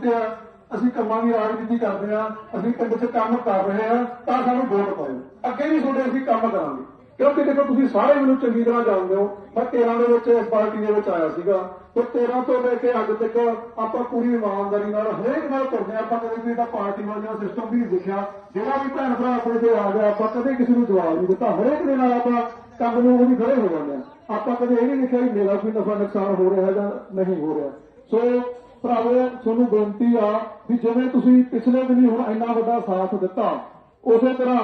ਕੀਤੇ ਆ? ਅਸੀਂ ਕੰਮਾਂ ਦੀ ਰਾਜਨੀਤੀ ਕਰਦੇ ਆ ਅਸੀਂ ਪਿੰਡ 'ਚ ਕੰਮ ਕਰ ਰਹੇ ਆ ਤਾਂ ਸਾਨੂੰ ਵੋਟ ਪਾਓ। ਅੱਗੇ ਵੀ ਤੁਹਾਡੇ ਅਸੀਂ ਕੰਮ ਕਰਾਂਗੇ। ਕਿਉਂਕਿ ਦੇਖੋ, ਤੁਸੀਂ ਸਾਰੇ ਮੈਨੂੰ ਚੰਗੀ ਤਰ੍ਹਾਂ ਜਾਣਦੇ ਹੋ। ਮੈਂ 13 ਦੇ ਵਿੱਚ ਇਸ ਪਾਰਟੀ ਦੇ ਵਿੱਚ ਆਇਆ ਸੀਗਾ। ਤੇ 13 ਤੋਂ ਲੈ ਕੇ ਅੱਜ ਤੱਕ ਆਪਾਂ ਪੂਰੀ ਇਮਾਨਦਾਰੀ ਨਾਲ ਹਰੇਕ ਨਾਲ ਤੁਰਦੇ ਹਾਂ। ਆਪਾਂ ਕਦੇ ਵੀ ਇਹਦਾ ਪਾਰਟੀ ਵਾਲਾ ਸਿਸਟਮ ਵੀ ਨਹੀਂ ਦੇਖਿਆ। ਜਿਹੜਾ ਵੀ ਭੈਣ ਭਰਾ ਆਪਣੇ ਤੇ ਆ ਗਿਆ, ਆਪਾਂ ਕਦੇ ਕਿਸੇ ਨੂੰ ਜਵਾਬ ਨਹੀਂ ਦਿੱਤਾ। ਹਰੇਕ ਦੇ ਨਾਲ ਆਪਾਂ ਕੰਮ ਨੂੰ ਉਹਦੀ ਖੜੇ ਹੋ ਜਾਂਦੇ ਆ ਆਪਾਂ ਕਦੇ ਇਹ ਨਹੀਂ ਦੇਖਿਆ ਕਿ ਮੇਰਾ ਕੋਈ ਨਫਾ ਨੁਕਸਾਨ ਹੋ ਰਿਹਾ ਜਾਂ ਨਹੀਂ ਹੋ ਰਿਹਾ। ਸੋ ਭਰਾਵੋ, ਤੁਹਾਨੂੰ ਬੇਨਤੀ ਆ ਵੀ ਜਿਵੇਂ ਤੁਸੀਂ ਪਿਛਲੇ ਦਿਨੀ ਹੁਣ ਇੰਨਾ ਵੱਡਾ ਸਾਥ ਦਿੱਤਾ, ਉਸੇ ਤਰ੍ਹਾਂ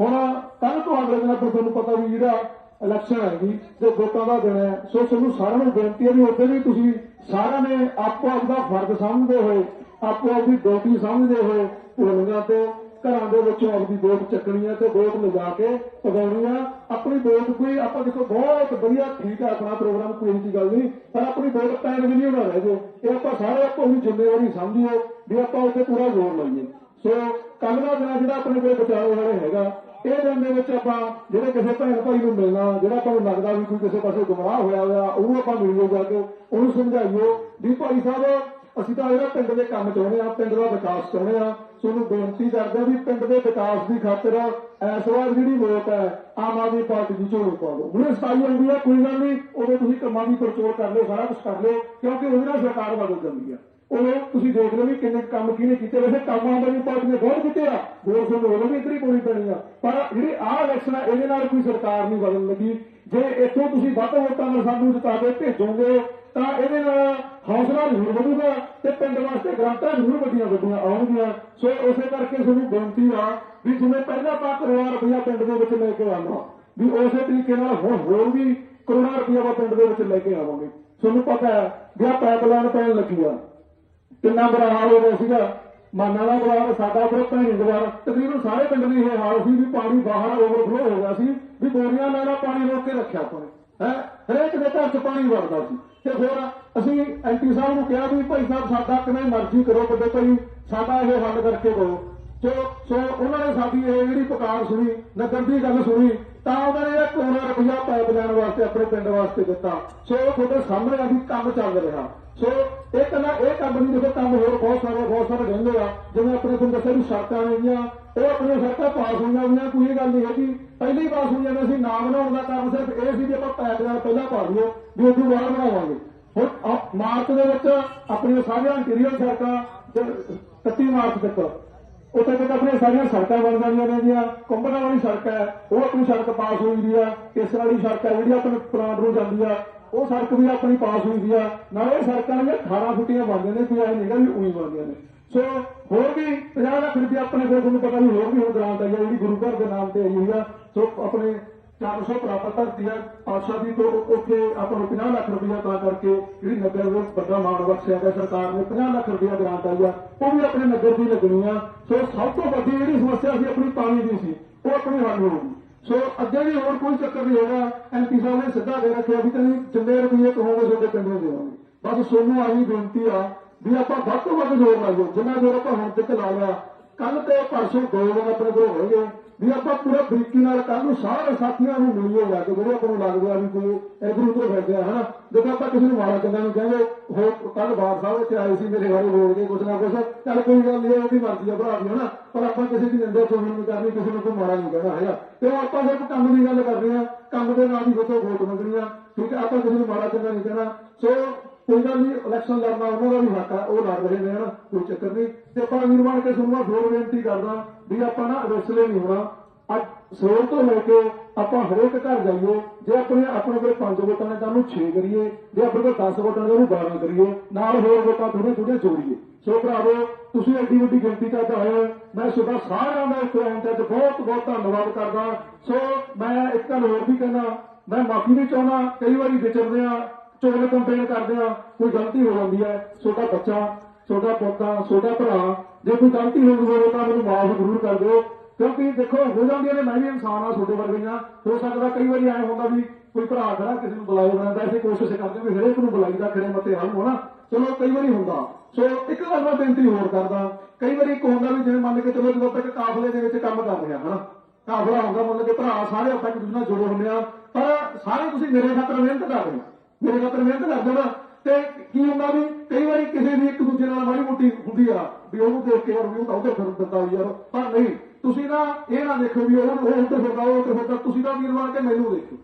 ਹੁਣ ਕੱਲ ਤੋਂ ਅਗਲੇ ਦਿਨ ਤੋਂ ਤੁਹਾਨੂੰ ਪਤਾ ਵੀ ਜਿਹੜਾ ਇਲੈਕਸ਼ਨ ਹੈਗੀ ਤੇ ਵੋਟਾਂ ਦਾ ਦਿਨ ਹੈ, ਸੋ ਤੁਹਾਨੂੰ ਸਾਰਿਆਂ ਨੂੰ ਬੇਨਤੀ ਹੈ ਵੀ ਉੱਥੇ ਵੀ ਤੁਸੀਂ ਸਾਰਿਆਂ ਨੇ ਆਪੋ ਆਪਦਾ ਫਰਜ਼ ਸਮਝਦੇ ਹੋਏ ਆਪੋ ਆਪਦੀ ਡਿਊਟੀ ਸਮਝਦੇ ਹੋਏ, ਭੁੱਲੀਆਂ ਤੇ ਘਰਾਂ ਦੇ ਵਿੱਚੋਂ ਆਪਦੀ ਵੋਟ ਚੱਕਣੀ ਹੈ ਤੇ ਵੋਟ ਲਿਜਾ ਕੇ ਪਗਾਉਣੀ ਆ। ਆਪਣੀ ਵੋਟ ਕੋਈ ਆਪਾਂ ਦੇਖੋ ਬਹੁਤ ਵਧੀਆ ਠੀਕ ਹੈ ਆਪਣਾ ਪ੍ਰੋਗਰਾਮ, ਕੋਈ ਇਹੋ ਗੱਲ ਨਹੀਂ। ਪਰ ਆਪਣੀ ਵੋਟ ਪੈਣ ਵੀ ਨਹੀਂ ਹੋਣਾ ਰਹਿ ਜੇ ਇਹ ਆਪਾਂ ਸਾਰੇ ਆਪੋ ਨੂੰ ਜ਼ਿੰਮੇਵਾਰੀ ਸਮਝੀਏ ਵੀ ਆਪਾਂ ਉੱਤੇ ਪੂਰਾ ਜ਼ੋਰ ਲਾਈਏ। ਸੋ ਕੱਲ ਦਾ ਦਿਨ ਜਿਹੜਾ ਆਪਣੇ ਕੋਲ ਬਚਾਓ ਵਾਲੇ ਹੈਗਾ, ਇਹ ਦਿਨ ਦੇ ਵਿੱਚ ਆਪਾਂ ਜਿਹੜੇ ਕਿਸੇ ਭੈਣ ਭਾਈ ਨੂੰ ਮਿਲਣਾ, ਜਿਹੜਾ ਤੁਹਾਨੂੰ ਲੱਗਦਾ ਵੀ ਕੋਈ ਕਿਸੇ ਪਾਸੇ ਗੁੰਮਰਾਹ ਹੋਇਆ ਹੋਇਆ, ਉਹਨੂੰ ਆਪਾਂ ਮਿਲੀਏ ਜਾ ਕੇ, ਉਹਨੂੰ ਸਮਝਾਈਓ ਵੀ ਭਾਈ ਸਾਹਿਬ ਅਸੀਂ ਤਾਂ ਜਿਹੜਾ ਪਿੰਡ ਦੇ ਕੰਮ ਚਾਹੁੰਦੇ ਆ ਪਿੰਡ ਦਾ ਵਿਕਾਸ ਚਾਹੁੰਦੇ ਆ ਤੁਹਾਨੂੰ ਬੇਨਤੀ ਕਰਦੇ ਵੀ ਪਿੰਡ ਦੇ ਵਿਕਾਸ ਦੀ ਖਾਤਰ ਇਸ ਵਾਰ ਜਿਹੜੀ ਵੋਟ ਹੈ, ਆਮ ਆਦਮੀ ਪਾਰਟੀ ਦੀ ਝੋਲੀ ਪਾ ਦਿਓ। ਹੁਣ ਸਤਾਈ ਆਉਂਦੀ ਆ ਕੋਈ ਗੱਲ ਨਹੀਂ, ਉਦੋਂ ਤੁਸੀਂ ਕੰਮਾਂ ਦੀ ਪਰਚੋਲ ਕਰ ਲਿਓ, ਸਾਰਾ ਕੁਝ ਕਰ ਲਿਓ, ਕਿਉਂਕਿ ਉਹਦੇ ਨਾਲ ਸਰਕਾਰ ਬਦਲ ਜਾਂਦੀ ਆ। ਉਹ ਤੁਸੀਂ ਦੇਖ ਲਓ ਵੀ ਕਿੰਨੇ ਕੰਮ ਕਿਹਨੇ ਕੀਤੇ। ਵੈਸੇ ਕੰਮ ਆਮ ਆਦਮੀ ਪਾਰਟੀ ਨੇ ਬਹੁਤ ਕੀਤੇ ਆ। ਹੋਰ ਤੁਹਾਨੂੰ ਉਦੋਂ ਵੀ ਇੱਧਰ ਹੀ ਪੈਣੀ ਆ। ਪਰ ਜਿਹੜੀ ਆਹ ਇਲੈਕਸ਼ਨ ਆ, ਇਹਦੇ ਨਾਲ ਕੋਈ ਸਰਕਾਰ ਨਹੀਂ ਬਦਲ ਲੱਗੀ। ਜੇ ਇੱਥੋਂ ਤੁਸੀਂ ਵੱਧ ਵੋਟਾਂ ਨਾਲ ਸਾਨੂੰ ਜਿਤਾ ਭੇਜੋਗੇ, ਤਾਂ ਇਹਦੇ ਨਾਲ ਹੌਸਲਾ ਜ਼ਰੂਰ ਵਧੂਗਾ ਤੇ ਪਿੰਡ ਵਾਸਤੇ ਗ੍ਰਾਂਟਾਂ ਜ਼ਰੂਰ ਵੱਡੀਆਂ ਵੱਡੀਆਂ ਆਉਣਗੀਆਂ। ਸੋ ਉਸੇ ਕਰਕੇ ਤੁਹਾਨੂੰ ਬੇਨਤੀ ਆ ਵੀ ਜਿਵੇਂ ਪਹਿਲਾਂ ਆਪਾਂ ਕਰੋੜਾਂ ਰੁਪਇਆ ਪਿੰਡ ਦੇ ਵਿੱਚ ਲੈ ਕੇ ਆਵਾਂ ਵੀ ਉਸੇ ਤਰੀਕੇ ਨਾਲ ਹੁਣ ਹੋਰ ਵੀ ਕਰੋੜਾਂ ਰੁਪਇਆ ਆਪਾਂ ਪਿੰਡ ਦੇ ਵਿੱਚ ਲੈ ਕੇ ਆਵਾਂਗੇ। ਤੁਹਾਨੂੰ ਪਤਾ ਹੈ ਵੀ ਆ ਪਾਈਪਲਾਈਨ ਪੈਣ ਲੱਗੀ ਆ ਕਿੰਨਾ ਬੁਰਾ ਹਾਲ ਹੋ ਗਿਆ ਸੀਗਾ। ਮਾਨਾ ਦਾ ਬੁਰਾ ਸਾਡਾ ਫਿਰ ਭੈਣੀ ਦਾ ਤਕਰੀਬਨ ਸਾਰੇ ਪਿੰਡ ਦੀ ਇਹ ਹਾਲ ਸੀ ਵੀ ਪਾਣੀ ਬਾਹਰ ਓਵਰਫਲੋ ਹੋ ਗਿਆ ਸੀ, ਵੀ ਬੋਰੀਆਂ ਨਾਲ ਪਾਣੀ ਰੋਕ ਕੇ ਰੱਖਿਆ ਆਪਾਂ ਨੇ। ਹੈ? ਹਰੇਕ ਦੇ ਘਰ 'ਚ ਪਾਣੀ ਵੜਦਾ ਸੀ। ਤੇ ਹੋਰ ਅਸੀਂ ਐਂਟੀ ਸਾਹਿਬ ਨੂੰ ਕਿਹਾ ਵੀ ਭਾਈ ਸਾਹਿਬ, ਸਾਡਾ ਕਿਵੇਂ ਮਰਜ਼ੀ ਕਰੋ ਵੱਡੇ ਭਾਈ ਸਾਡਾ ਇਹ ਹੱਲ ਕਰਕੇ ਦਿਓ। ਸੋ ਸੋ ਉਹਨਾਂ ਨੇ ਸਾਡੀ ਇਹ ਜਿਹੜੀ ਪੁਕਾਰ ਸੁਣੀ, ਨਗਰ ਦੀ ਗੱਲ ਸੁਣੀ, ਤਾਂ ਉਹਨਾਂ ਨੇ ਇਹ ਕਰੋੜਾਂ ਰੁਪਇਆ ਪਾਈਪ ਲੈਣ ਵਾਸਤੇ ਆਪਣੇ ਪਿੰਡ ਵਾਸਤੇ ਦਿੱਤਾ। ਸੋ ਤੁਹਾਡੇ ਸਾਹਮਣੇ ਅਭੀ ਕੰਮ ਚੱਲ ਰਿਹਾ। ਸੋ ਇਹ ਕਹਿੰਦਾ ਇਹ ਦੇਖੋ ਕੰਮ ਹੋਰ ਬਹੁਤ ਸਾਰੇ ਬਹੁਤ ਸਾਰੇ ਰਹਿੰਦੇ ਆ। ਜਿਵੇਂ ਆਪਣੇ ਤੁਹਾਨੂੰ ਦੱਸਿਆ ਵੀ ਸੜਕਾਂ ਨੇਗੀਆਂ ਉਹ ਆਪਣੀਆਂ ਸੜਕਾਂ ਪਾਸ ਹੋਈਆਂ ਹੋਈਆਂ, ਕੋਈ ਇਹ ਗੱਲ ਨਹੀਂ ਹੈਗੀ। ਪਹਿਲਾਂ ਪਾਸ ਹੋਈਆਂ ਨੇ ਅਸੀਂ ਨਾ ਬਣਾਉਣ ਦਾ ਕਾਰਨ ਸਿਰਫ ਇਹ ਸੀ ਵੀ ਆਪਾਂ ਪਾਈਪ ਪਹਿਲਾਂ ਪਾ ਦਈਏ, ਵੀ ਉਦੋਂ ਬਾਅਦ ਬਣਾਵਾਂਗੇ। ਹੁਣ ਮਾਰਚ ਦੇ ਵਿੱਚ ਆਪਣੀਆਂ ਸਾਰੀਆਂ ਇੰਟੀਰੀਅਰ ਸੜਕਾਂ 31 ਮਾਰਚ ਤੱਕ, ਉੱਥੇ ਤੱਕ ਆਪਣੀਆਂ ਸਾਰੀਆਂ ਸੜਕਾਂ ਬਣ ਜਾਂਦੀਆਂ ਨੇ ਜੀਆਂ ਕੰਬਣਾ ਵਾਲੀ ਸੜਕ ਹੈ, ਉਹ ਆਪਣੀ ਸੜਕ ਪਾਸ ਹੋਈ ਦੀ ਆ ਇਸ ਵਾਲੀ ਸੜਕ ਹੈ, ਜਿਹੜੀ ਆਪਣੇ ਪਲਾਂਟ ਨੂੰ ਜਾਂਦੀ ਆ। ਉਹ ਸੜਕ ਵੀ ਆਪਣੀ ਪਾਸ ਹੋਈ ਦੀ ਆ। ਨਾਲ ਇਹ ਸੜਕਾਂ ਨੇ 18 ਫੁੱਟੀਆਂ ਬਣਦੀਆਂ ਨੇ ਕੋਈ ਐ ਨਹੀਂਗਾ ਵੀ ਉਹੀ ਬਣਦੀਆਂ ਨੇ। ਸੋ ਹੋਰ ਵੀ 50 ਲੱਖ ਰੁਪਏ ਆਪਣੇ ਕੋਲ ਤੁਹਾਨੂੰ ਪਤਾ ਨਹੀਂ ਹੋਰ ਵੀ ਹੁਣ ਗ੍ਰਾਂਟ ਆਈ ਆ, ਜਿਹੜੀ ਗੁਰੂ ਘਰ ਦੇ ਨਾਮ ਤੇ ਆਈ ਹੋਈ ਆ। ਸੋ ਆਪਣੇ 400 ਪ੍ਰਾਪਤ ਧਰਤੀ ਆ, ਪਾਤਸ਼ਾਹ ਦੀ ਤੋਂ ਉੱਥੇ ਆਪਾਂ ਨੂੰ 50 ਲੱਖ ਰੁਪਇਆ ਤਾਂ ਕਰਕੇ ਜਿਹੜੀ ਨਗਰ ਨੂੰ ਵੱਡਾ ਮਾਣ ਬਖਸ਼ਿਆ ਗਿਆ ਸਰਕਾਰ ਨੇ 50 ਲੱਖ ਰੁਪਇਆ ਗ੍ਰਾਂਟ ਆਈ ਆ। ਉਹ ਵੀ ਆਪਣੇ ਨਗਰ ਦੀ ਲੱਗਣੀ ਆ। ਸੋ ਸਭ ਤੋਂ ਵੱਡੀ ਜਿਹੜੀ ਸਮੱਸਿਆ ਸੀ, ਆਪਣੀ ਪਾਣੀ ਦੀ ਸੀ, ਉਹ ਆਪਣੀ ਹੱਲ ਹੋਊਗੀ। ਸੋ ਅੱਗੇ ਵੀ ਹੋਰ ਕੋਈ ਚੱਕਰ ਨਹੀਂ ਹੋਗਾ। ਐਮਪੀ ਸਾਹਿਬ ਨੇ ਸਿੱਧਾ ਦੇ ਰੱਖਿਆ ਵੀ ਤੁਸੀਂ ਜਿੰਨੇ ਰੁਪਏ ਕਹੋਗੇ ਤੁਹਾਡੇ ਪਿੰਡ ਦੇਵਾਂਗੇ ਬਸ ਸੋਨੂੰ ਆਹੀ ਬੇਨਤੀ ਆ ਵੀ ਆਪਾਂ ਵੱਧ ਤੋਂ ਵੱਧ ਜ਼ੋਰ ਲਾਈਏ। ਜਿੰਨਾ ਜ਼ੋਰ ਆਪਾਂ ਹੁਣ ਤੱਕ ਲਾ ਲਿਆ ਕੱਲ ਤੇ ਪਰਸੋਂ ਦੋ ਦਿਨ ਆਪਣੇ ਕੋਲ ਹੋਣਗੇ। ਵੀ ਆਪਾਂ ਪੂਰਾ ਬਰੀਕੀ ਨਾਲ ਕੱਲ ਨੂੰ ਸਾਰੇ ਸਾਥੀਆਂ ਨੂੰ ਮਿਲੀਏ ਜਾ ਜਿਹੜੇ ਆਪਾਂ ਨੂੰ ਲੱਗਦੇ ਵੀ ਕੋਈ ਇਧਰ ਉਧਰ ਫਿਰਦੇ ਆ, ਹਨਾ? ਦੇਖੋ ਆਪਾਂ ਕਿਸੇ ਨੂੰ ਮਾੜਾ ਚੰਗਾ ਨਹੀਂ ਕਹਿੰਦੇ, ਹੋਰ ਕੱਲ ਬਾਰ ਸਾਹਿਬ ਇੱਥੇ ਆਏ ਸੀ, ਮੇਰੇ ਬਾਰੇ ਬੋਲ ਕੇ ਕੁਛ ਨਾ ਕੁਛ, ਚੱਲ ਕੋਈ ਗੱਲ ਨਹੀਂ ਉਹਦੀ ਮਰਜ਼ੀ ਆ ਭਰਾ ਦੀ, ਹਨਾ? ਪਰ ਆਪਾਂ ਕਿਸੇ ਦੀ ਨਿੰਦਾ ਚੋਣ ਨਹੀਂ ਕਰਨੀ, ਕਿਸੇ ਨੂੰ ਕੋਈ ਮਾੜਾ ਨਹੀਂ ਕਹਿਣਾ ਹੈਗਾ ਤੇ ਉਹ ਆਪਾਂ ਸਿਰਫ ਕੰਮ ਦੀ ਗੱਲ ਕਰਦੇ ਆ, ਕੰਮ ਦੇ ਨਾਲ ਹੀ ਦੇਖੋ ਵੋਟ ਮੰਗਣੀ ਆ, ਠੀਕ ਹੈ ਆਪਾਂ ਕਿਸੇ ਨੂੰ ਮਾੜਾ ਚੰਗਾ ਨਹੀਂ ਕਹਿਣਾ। ਸੋ ਕੋਈ ਗੱਲ ਇਲੈਕਸ਼ਨ ਲੜਨਾ ਉਹਨਾਂ ਦਾ ਵੀ ਹੱਕ ਆ, ਉਹ ਲੜ ਰਹੇ ਨੇ ਹਨਾ, ਕੋਈ ਚੱਕਰ ਨਹੀਂ। ਤੇ ਆਪਾਂ ਵੀਰ ਬਣ ਕੇ ਤੁਹਾਨੂੰ ਮੈਂ ਬੇਨਤੀ ਕਰਦਾ ਵੀ ਆਪਾਂ ਨਾ ਅਵੇਸਲੇ ਨਹੀਂ ਹੋਣਾ। ਅੱਜ ਸਵੇਰ ਤੋਂ ਲੈ ਕੇ ਆਪਾਂ ਹਰੇਕ ਘਰ ਜਾਈਏ, ਜੇ ਆਪਣੇ ਆਪਣੇ ਕੋਲ 5 ਵੋਟਾਂ ਨੇ ਤਾਂ ਉਹਨੂੰ 6 ਕਰੀਏ, ਜੇ ਆਪਣੇ ਕੋਲ 10 ਵੋਟਾਂ ਨੇ ਉਹਨੂੰ 12 ਕਰੀਏ, ਨਾਲ ਹੋਰ ਵੋਟਾਂ ਥੋੜੇ ਥੋੜੇ ਜੋੜੀਏ। ਸੋ ਭਰਾਵੋ, ਤੁਸੀਂ ਐਡੀ ਵੱਡੀ ਗਿਣਤੀ ਚ ਆਏ ਹੋ। ਮੈਂ ਤੁਹਾਡਾ ਸਾਰਿਆਂ ਦਾ ਇੱਥੇ ਆਉਣ ਤੇ ਬਹੁਤ ਬਹੁਤ ਧੰਨਵਾਦ ਕਰਦਾ। ਸੋ ਮੈਂ ਇੱਕ ਗੱਲ ਹੋਰ ਵੀ ਕਹਿਣਾ, ਮੈਂ ਮਾਫੀ ਵੀ ਚਾਹੁੰਦਾ, ਕਈ ਵਾਰੀ ਵਿਚਰਦੇ ਆ ਚੋਣ ਕੰਪੇਨ ਕਰਦੇ ਆ, ਕੋਈ ਗਲਤੀ ਹੋ ਜਾਂਦੀ ਹੈ, ਛੋਟਾ ਬੱਚਾ, ਛੋਟਾ ਪੋਤਾ, ਛੋਟਾ ਭਰਾ, ਜੇ ਕੋਈ ਗਲਤੀ ਹੋ ਗਈ ਹੋਵੇ ਤਾਂ ਮੈਨੂੰ ਮਾਫ ਜ਼ਰੂਰ ਕਰ ਦਿਓ। ਕਿਉਂਕਿ ਦੇਖੋ, ਹੋ ਜਾਂਦੀਆਂ ਨੇ, ਮੈਂ ਵੀ ਇਨਸਾਨ ਆ ਛੋਟੇ ਵਰਗੀਆਂ ਹੋ ਸਕਦਾ ਕਈ ਵਾਰੀ ਐ ਹੁੰਦਾ ਵੀ ਕੋਈ ਭਰਾ ਖੜਾ, ਕਿਸੇ ਨੂੰ ਬੁਲਾਏ ਬਣਾਉਂਦਾ ਅਸੀਂ ਕੋਸ਼ਿਸ਼ ਕਰਦੇ ਵੀ ਹਰੇਕ ਨੂੰ ਬੁਲਾਈਦਾ ਖੜੇ ਮਤੇ ਹੱਲ ਹੋਣਾ। ਚਲੋ, ਕਈ ਵਾਰੀ ਹੁੰਦਾ। ਸੋ ਇੱਕ ਗੱਲ ਮੈਂ ਬੇਨਤੀ ਹੋਰ ਕਰਦਾ, ਕਈ ਵਾਰੀ ਇੱਕ ਹੁੰਦਾ ਵੀ ਜਿਵੇਂ ਮੰਨ ਕੇ ਚਲੋ, ਜਦੋਂ ਤੱਕ ਕਾਫਲੇ ਦੇ ਵਿੱਚ ਕੰਮ ਕਰ ਰਿਹਾ, ਹਨਾ? ਕਾਫਲਾ ਹੁੰਦਾ ਮਤਲਬ ਕਿ ਭਰਾ ਸਾਰੇ ਆਪਾਂ ਇੱਕ ਦੂਜੇ ਨਾਲ ਜੁੜੇ ਹੁੰਦੇ ਆ ਪਰ ਸਾਰੇ ਤੁਸੀਂ ਮੇਰੇ ਖਾਤਰ ਮਿਹਨਤ ਕਰ ਰਹੇ ਹੋ। ਮੇਰੇ ਖਾਤਰ ਮਿਹਨਤ ਕਰਦੇ ਨਾ, ਤੇ ਕੀ ਹੁੰਦਾ ਵੀ ਕਈ ਵਾਰੀ ਕਿਸੇ ਦੀ ਇੱਕ ਦੂਜੇ ਨਾਲ ਮਾੜੀ ਮੋਟੀ ਹੁੰਦੀ ਆ, ਵੀ ਉਹਨੂੰ ਦੇਖ ਕੇ ਯਾਰ ਵੀ ਉਹ ਉਹਦੇ ਫਿਰ ਦਿੰਦਾ ਯਾਰ, ਪਰ ਨਹੀਂ, ਤੁਸੀਂ ਨਾ ਇਹ ਨਾ ਦੇਖੋ ਵੀ ਉਹ ਉਹ ਉੱਤੇ ਫਿਰਦਾ, ਉਹ ਉੱਤੇ ਫਿਰਦਾ, ਤੁਸੀਂ ਤਾਂ ਵੀਰ ਬਣ ਕੇ ਮੈਨੂੰ ਦੇਖੋ।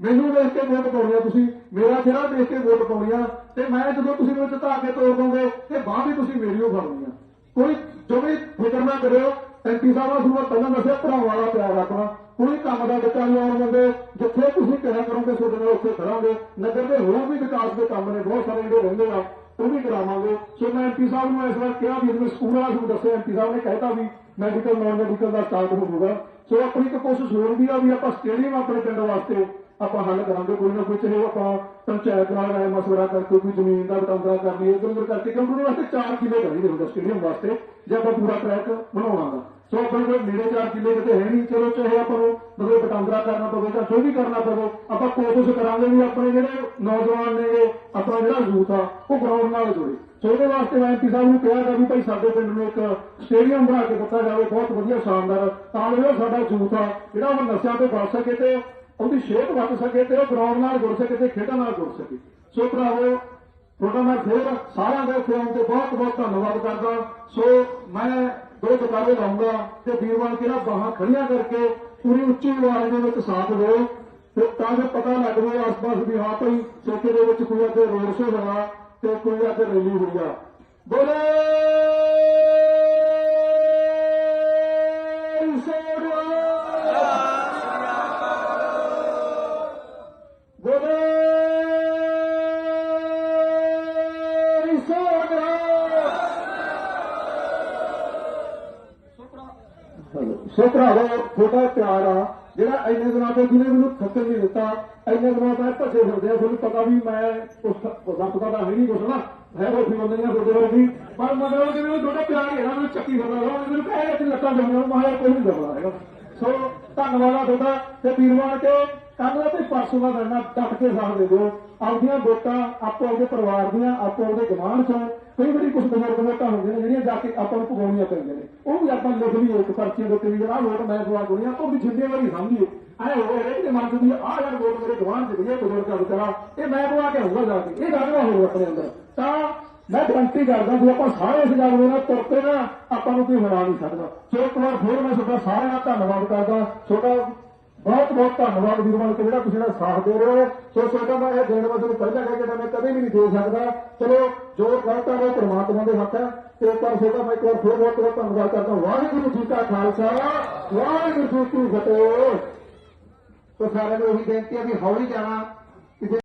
ਮੈਨੂੰ ਦੇਖ ਕੇ ਵੋਟ ਪਾਉਣੀ ਆ ਤੁਸੀਂ, ਮੇਰਾ ਚਿਹਰਾ ਦੇਖ ਕੇ ਵੋਟ ਪਾਉਣੀ ਆ, ਤੇ ਮੈਂ ਜਦੋਂ ਤੁਸੀਂ ਮੈਨੂੰ ਜਿਤਾ ਕੇ ਤੋੜ ਦੋਗੇ, ਤੇ ਬਾਅਦ ਵੀ ਤੁਸੀਂ ਮੇਰੀ ਉਹ ਫੜਨੀ ਆ। ਕੋਈ ਜੋ ਵੀ ਫਿਕਰ ਨਾ ਕਰਿਓ ਐਮਪੀ ਸਾਹਿਬ ਨੇ ਸ਼ੁਰੂਆਤ ਪਹਿਲਾਂ ਦੱਸਿਆ, ਭਰਾਵਾਂ ਦਾ ਪਿਆਰ ਰੱਖਣਾ ਕੋਈ ਕੰਮ ਦਾ ਬੱਚਾ ਨਹੀਂ ਆਉਣ ਦਿੰਦੇ। ਜਿੱਥੇ ਤੁਸੀਂ ਕਿਹਾ ਕਰੋਗੇ, ਤੁਹਾਡੇ ਨਾਲ ਉੱਥੇ ਖੜਾਂਗੇ ਨਗਰ ਦੇ ਹੋਰ ਵੀ ਵਿਕਾਸ ਦੇ ਕੰਮ ਨੇ, ਬਹੁਤ ਸਾਰੇ ਜਿਹੜੇ ਰਹਿੰਦੇ ਆ, ਉਹ ਵੀ ਕਰਾਵਾਂਗੇ। ਸੋ ਮੈਂ ਐਮਪੀ ਸਾਹਿਬ ਨੂੰ ਇਸ ਵਾਰ ਕਿਹਾ ਵੀ ਜਿਵੇਂ ਸਕੂਲ ਵਾਲਾ ਤੁਹਾਨੂੰ ਦੱਸਿਆ ਐਮਪੀ ਸਾਹਿਬ ਨੇ ਕਹਿਤਾ ਵੀ ਮੈਡੀਕਲ ਨਾਨ ਮੈਡੀਕਲ ਦਾ ਸਟਾਰਟ ਹੋਊਗਾ ਸੋ ਆਪਣੀ ਇੱਕ ਕੋਸ਼ਿਸ਼ ਹੋਰ ਵੀ ਆ ਵੀ ਆਪਾਂ ਸਟੇਡੀਅਮ ਆਪਣੇ ਪਿੰਡ ਵਾਸਤੇ ਆਪਾਂ ਹੱਲ ਕਰਾਂਗੇ। ਕੋਈ ਨਾ ਕੋਈ ਚਾਹੇ ਆਪਾਂ ਪੰਚਾਇਤ ਨਾਲ ਰਾਏ ਮਸਵਰਾ ਕਰਕੇ ਕੋਈ ਜ਼ਮੀਨ ਦਾ ਵਟਾਂਦਰਾ ਕਰ ਲਈਏ ਇਧਰ ਉਧਰ ਕਰਕੇ ਕਿਉਂਕਿ ਉਹਦੇ ਵਾਸਤੇ ਚਾਰ ਕਿੱਲੇ ਚਾਹੀਦੇ ਹੁੰਦੇ ਸਟੇਡੀਅਮ ਵਾਸਤੇ, ਜੇ ਆਪਾਂ ਪੂਰਾ ਟਰੈਕ ਬਣਾਉਣਾ ਦਾ ਸੋ ਆਪਣੇ ਨੇੜੇ ਚਾਰ ਕਿੱਲੇ ਕਿਤੇ ਹੈ ਨਹੀਂ, ਚਲੋ ਚਾਹੇ ਆਪਾਂ ਨੂੰ ਮਤਲਬ ਵਟਾਂਦਰਾ ਕਰਨਾ ਪਵੇ ਜਾਂ ਜੋ ਵੀ ਕਰਨਾ ਪਵੇ, ਆਪਾਂ ਕੋਸ਼ਿਸ਼ ਕਰਾਂਗੇ ਵੀ ਆਪਣੇ ਜਿਹੜੇ ਨੌਜਵਾਨ ਨੇਗੇ ਆਪਣਾ ਜਿਹੜਾ ਯੂਥ ਆ, ਉਹ ਗਰਾਊਂਡ ਨਾਲ ਜੁੜੇ। ਸੋ ਉਹਦੇ ਵਾਸਤੇ ਮੈਂ ਐਮਪੀ ਸਾਹਿਬ ਨੂੰ ਕਿਹਾ ਕਿ ਵੀ ਭਾਈ ਸਾਡੇ ਪਿੰਡ ਨੂੰ ਇੱਕ ਸਟੇਡੀਅਮ ਬਣਾ ਕੇ ਦਿੱਤਾ ਜਾਵੇ, ਬਹੁਤ ਵਧੀਆ, ਸ਼ਾਨਦਾਰ। ਤਾਂ ਜੋ ਸਾਡਾ ਯੂਥ ਆ, ਜਿਹੜਾ ਉਹ ਨਸ਼ਿਆਂ ਤੋਂ ਬਚ ਸਕੇ ਤੇ ਉਹਦੀ ਸਿਹਤ ਬਚ ਸਕੇ ਤੇ ਉਹ ਗਰਾਊਂਡ ਨਾਲ ਜੁੜ ਸਕੇ ਤੇ ਖੇਡਾਂ ਨਾਲ ਜੁੜ ਸਕੇ। ਸੋ ਭਰਾਵੋ, ਤੁਹਾਡਾ ਮੈਂ ਫੇਰ ਸਾਰਿਆਂ ਦੇ ਇੱਥੇ ਆਉਣ ਤੇ ਬਹੁਤ ਬਹੁਤ ਧੰਨਵਾਦ ਕਰਦਾ। ਸੋ ਮੈਂ ਦੋ ਜਕਾਰੇ ਲਾਉਂਗਾ ਤੇ ਵੀਰਵਾਨ ਕਿਹੜਾ ਬਾਹਾਂ ਖੜੀਆਂ ਕਰਕੇ ਪੂਰੀ ਉੱਚੀ ਆਵਾਜ਼ ਦੇ ਵਿੱਚ ਸਾਥ ਦਿਓ। ਤੇ ਤਾਂ ਜੋ ਪਤਾ ਲੱਗ ਜਾਵੇ ਆਸ-ਪਾਸ ਵੀ ਹਾਂ ਭਾਈ ਸੇਕੇ ਦੇ ਵਿੱਚ ਕੋਈ ਅੱਗੇ ਰੋਡ ਸ਼ੋ ਹੋਣਾ ਤੇ ਕੋਈ ਅੱਗੇ ਰੈਲੀ ਹੋਈ ਆ। ਬੋਲੇ! ਸੋ ਭਰਾਵੋ ਛੋਟਾ ਪਿਆਰ ਆ। ਜਿਹੜਾ ਇੰਨੇ ਦਿਨਾਂ ਤੋਂ ਜਿਹਨੇ ਮੈਨੂੰ ਥੱਕਣ ਨਹੀਂ ਦਿੱਤਾ, ਇੰਨੇ ਦਿਨਾਂ ਤੋਂ ਭੱਜੇ ਫਿਰਦੇ ਆ, ਤੁਹਾਨੂੰ ਪਤਾ ਵੀ ਮੈਂ ਉਸ ਵਕਤ ਦਾ ਤਾਂ ਹੈ ਨਹੀਂ ਕੁਛ ਨਾ। ਹੈ ਉਹ ਵੀ ਬੰਦੇ ਨੇ ਤੁਹਾਡੇ ਵਰਗੀ ਪਰ ਮਤਲਬ ਕਿ ਮੈਨੂੰ ਤੁਹਾਡਾ ਪਿਆਰ ਹੈ ਨਾ ਚੱਕੀ ਫਿਰਦਾ ਰਹਾ, ਮੈਨੂੰ ਕਹੇ ਕਿ ਲੱਤਾਂ ਜੰਮੀਆਂ ਮੈਂ ਕੋਈ ਨਹੀਂ ਦਬਦਾ ਹੈਗਾ। ਸੋ ਧੰਨਵਾਦ ਆ ਤੁਹਾਡਾ। ਤੇ ਵੀਰਵਾਨ ਕੇ ਕੱਲ ਤੇ ਪਰਸੋਂ ਦਾ ਕਰਨਾ ਡਟ ਕੇ ਸਾਥ ਦੇ ਦਿਓ। ਆਪਦੀਆਂ ਵੋਟਾਂ ਆਪੋ ਆਪਦੇ ਪਰਿਵਾਰ ਦੀਆਂ ਆਪੋ ਆਪਦੇ ਗਵਾਂਢ ਚੋਂ, ਕਈ ਵਾਰੀ ਕੁਝ ਬਜ਼ੁਰਗ ਵੋਟਾਂ ਹੁੰਦੀਆਂ ਨੇ ਜਿਹੜੀਆਂ ਜਾ ਕੇ ਆਪਾਂ ਨੂੰ ਪਗਾਉਣੀਆਂ ਪੈਂਦੀਆਂ ਨੇ। ਉਹ ਵੀ ਆਪਾਂ ਲਿਖ ਲਈਏ ਇੱਕ ਪਰਚੀ ਦੇ ਉੱਤੇ ਵੀ ਜਿਹੜਾ ਵੋਟ ਮੈਂ ਦਵਾ ਦੁਨੀਆ ਉਹ ਵੀ ਜ਼ਿੰਮੇਵਾਰੀ ਸਮਝੀਏ ਐ ਹੋਵੇ ਰੇ ਕਿ ਮਨ ਦੀ ਆਹ ਯਾਰ ਵੋਟ ਮੇਰੇ ਗਵਾਂਢ ਚ ਗਏ ਬਜ਼ੁਰਗ ਦਾ ਵਿਚਾਰਾ, ਇਹ ਮੈਂ ਦਵਾ ਕੇ ਆਊਗਾ ਜਾ ਕੇ। ਇਹ ਗੱਲ ਨਾ ਹੋਵੇ ਆਪਣੇ ਅੰਦਰ। ਤਾਂ ਮੈਂ ਗਰੰਟੀ ਕਰਦਾ ਜੇ ਆਪਾਂ ਸਾਰੇ ਇਸ ਗੱਲ ਦੇ ਨਾਲ ਤੁਰ ਪਏ ਨਾ, ਆਪਾਂ ਨੂੰ ਕੋਈ ਹਰਾ ਨਹੀਂ ਸਕਦਾ। ਸੋ ਇੱਕ ਵਾਰ ਫਿਰ ਮੈਂ ਤੁਹਾਡਾ ਸਾਰਿਆਂ ਦਾ ਧੰਨਵਾਦ ਕਰਦਾ, ਤੁਹਾਡਾ ਬਹੁਤ ਬਹੁਤ ਧੰਨਵਾਦ ਵੀਰਵਾਨ ਕਿ ਜਿਹੜਾ ਤੁਸੀਂ ਇਹਦਾ ਸਾਥ ਦੇ ਰਹੇ ਹੋ। ਸੋ ਛੋਟਾ ਮੈਂ ਇਹ ਦੇਣ ਵਾਸਤੇ ਪਹਿਲਾਂ ਕਹਿ ਕੇ ਮੈਂ ਕਦੇ ਵੀ ਨਹੀਂ ਦੇ ਸਕਦਾ। ਚਲੋ, ਜੋ ਗਲਤ ਹੈ ਉਹ ਪ੍ਰਮਾਤਮਾ ਦੇ ਹੱਥ ਹੈ ਤੇ ਇੱਕ ਵਾਰ ਛੋਟਾ ਮੈਂ ਇੱਕ ਵਾਰ ਫਿਰ ਬਹੁਤ ਬਹੁਤ ਧੰਨਵਾਦ ਕਰਦਾ ਵਾਹਿਗੁਰੂ ਜੀ ਕਾ ਖਾਲਸਾ, ਵਾਹਿਗੁਰੂ ਜੀ ਕੀ ਫਤਿਹ। ਤੋ ਸਾਰਿਆਂ ਨੂੰ ਇਹੀ ਬੇਨਤੀ ਹੈ ਵੀ ਹੌਲੀ ਜਾਣਾ